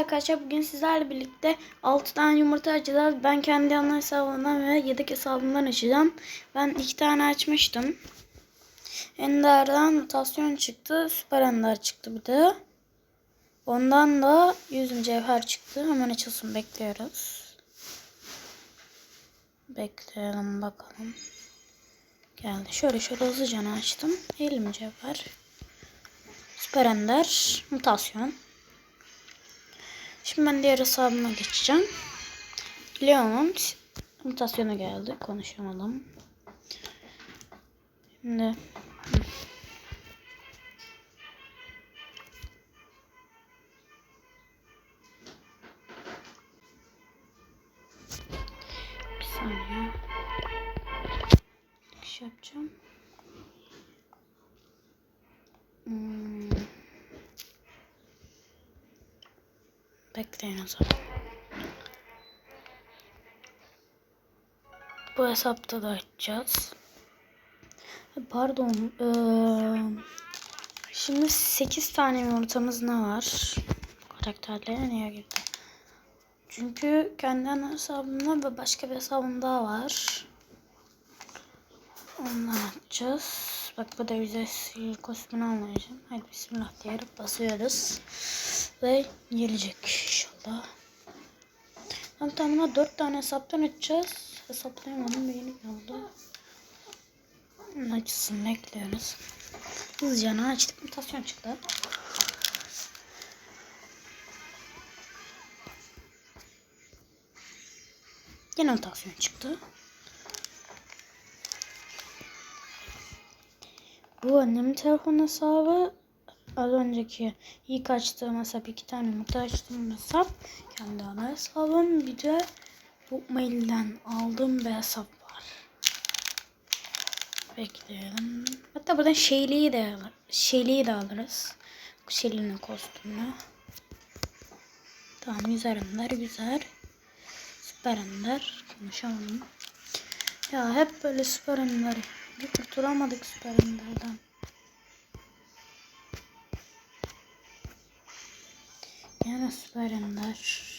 arkadaşlar bugün sizlerle birlikte 6 tane yumurta açacağız. Ben kendi ana hesabımdan ve yedek hesabımdan açacağım. Ben 2 tane açmıştım. Ender'den mutasyon çıktı. Süper Ender çıktı bir de. Ondan da 100 mücevher çıktı. Hemen açılsın bekliyoruz. Bekleyelim bakalım. Geldi. Şöyle şöyle hızlıca açtım. 50 mücevher. Süper Ender. Mutasyon. Şimdi ben diğer hesabıma geçeceğim. Leon'un mutasyonu geldi. Konuşamadım. Şimdi bir saniye. Şey yapacağım. Hmm. Bekleyin o. Bu hesapta da açacağız. Pardon. Ee, şimdi 8 tane yumurtamız ne var? Karakterlere niye girdi? Çünkü kendi hesabımda ve başka bir hesabım daha var. Onu açacağız. Bak bu da yüzey kostümünü almayacağım. Hadi bismillah diyerek basıyoruz. Ve gelecek inşallah. Tam tamına 4 tane hesaptan açacağız. Hesaplayamadım bir yeni geldi. Açsın bekliyoruz. Hızlıca açtık. Mutasyon çıktı. Yine mutasyon çıktı. Bu annemin telefon hesabı az önceki ilk açtığım hesap iki tane yumurta açtığım hesap kendi ana hesabım bir de bu mailden aldığım bir hesap var. Bekleyelim. Hatta buradan Şeyli'yi de alır. Şeyli'yi de alırız. Şeyli'nin kostümü. Tamam güzel ender güzel. Süper ender. Konuşamadım. Ya hep böyle süper ender. Bir kurtulamadık süper enderden. Yani süper ender.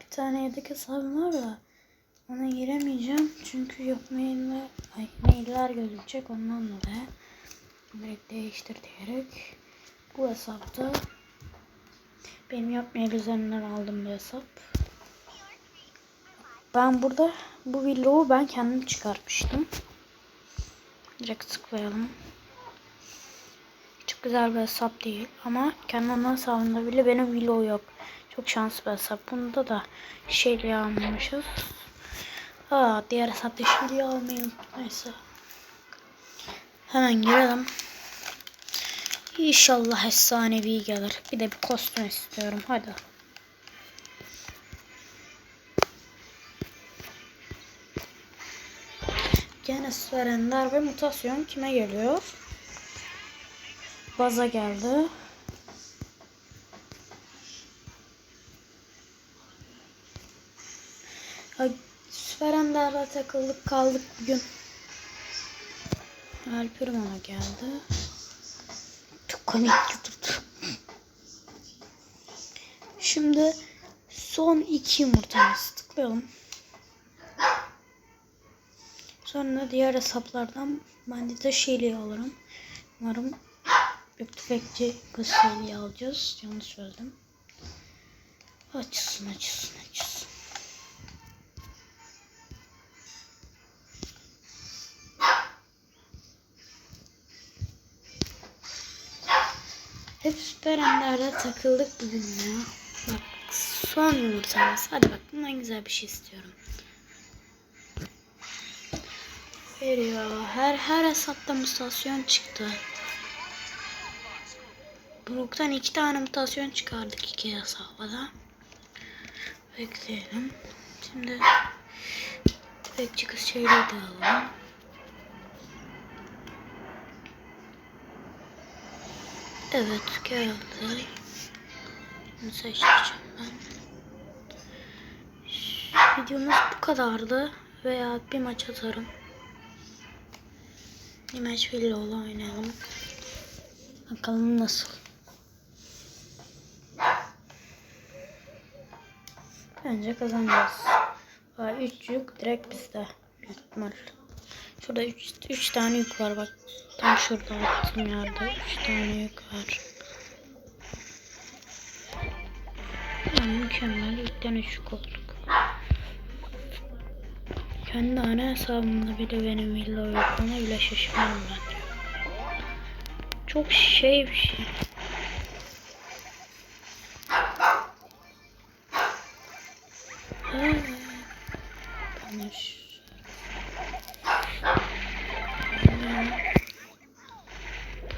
Bir tane yedek hesabım var da ona giremeyeceğim çünkü yok mailler, ay, mailler gözükecek ondan dolayı direkt değiştir diyerek bu hesapta benim yapmayan üzerinden aldığım bir hesap. Ben burada bu vlogu ben kendim çıkartmıştım. Direkt tıklayalım. Çok güzel bir hesap değil ama kendi ana hesabında bile benim vlog yok. Çok şanslı bir hesap. Bunda da şeyle almamışız. Aa diğer hesapta almayı unuttum. Neyse. Hemen girelim. İnşallah efsanevi gelir. Bir de bir kostüm istiyorum. Hadi. Gene Sverender ve mutasyon kime geliyor? Baza geldi. Ay, Sverender'le takıldık kaldık bugün. Alper ona geldi. Çok komik tuttu. Şimdi son iki yumurtamızı tıklayalım. Sonra diğer hesaplardan bandita şeyliği alırım. Umarım bir tüfekçi kız şeyliği alacağız. Yanlış söyledim. Açsın açsın açsın. Hep süper enlerde takıldık bugün ya. Bak son yumurtamız. Hadi bak bundan güzel bir şey istiyorum. Veriyor. Her her hesapta mutasyon çıktı. Brook'tan iki tane mutasyon çıkardık iki hesaba da. Bekleyelim. Şimdi bekçi kız şeyleri de alalım. Evet geldi. Bunu seçeceğim ben. Videomuz bu kadardı. Veya bir maç atarım. Hemen şöyle ola oynayalım. Bakalım nasıl. Bence kazanacağız. Var 3 yük direkt bizde. Büyük ihtimal. Şurada 3 tane yük var bak. Tam şurada attığım yerde 3 tane yük var. Mükemmel. İlkten 3 yük oldu. Kendi ana hesabımda bile benim villa yokluğuna bile şaşırmam ben. Çok şey bir şey.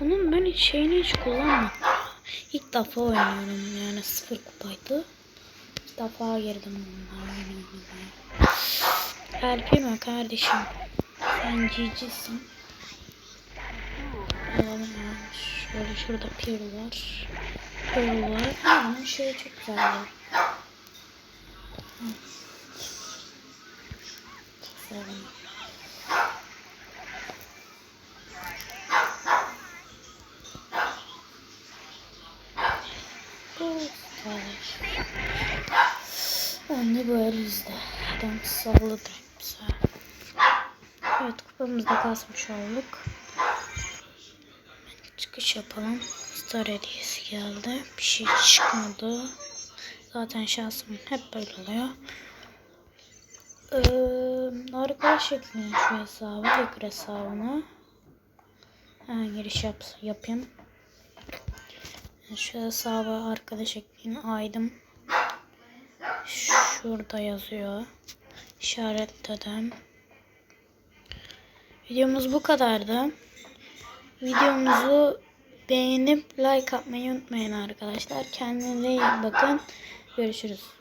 Bunun ben hiç şeyini hiç kullanmadım. İlk defa oynuyorum yani sıfır kupaydı. İlk defa girdim oynamaya. Alpime kardeşim. Sen cicisin. Alalım. Şöyle şurada pir var. Pir var. Bunun şeyi çok güzel var. Severim. Ben de böyle izle. Adam salladı bize. Evet kupamızda kasmış olduk. Çıkış yapalım. Star hediyesi geldi. Bir şey çıkmadı. Zaten şansım hep böyle oluyor. Ee, arkadaş ekleyin şu hesabı. Tekrar hesabına. Hemen giriş yap, yapayım. Şu hesabı arkadaş ekleyin. Aydım. Şurada yazıyor. İşaretledim. Videomuz bu kadardı. Videomuzu beğenip like atmayı unutmayın arkadaşlar. Kendinize iyi bakın. Görüşürüz.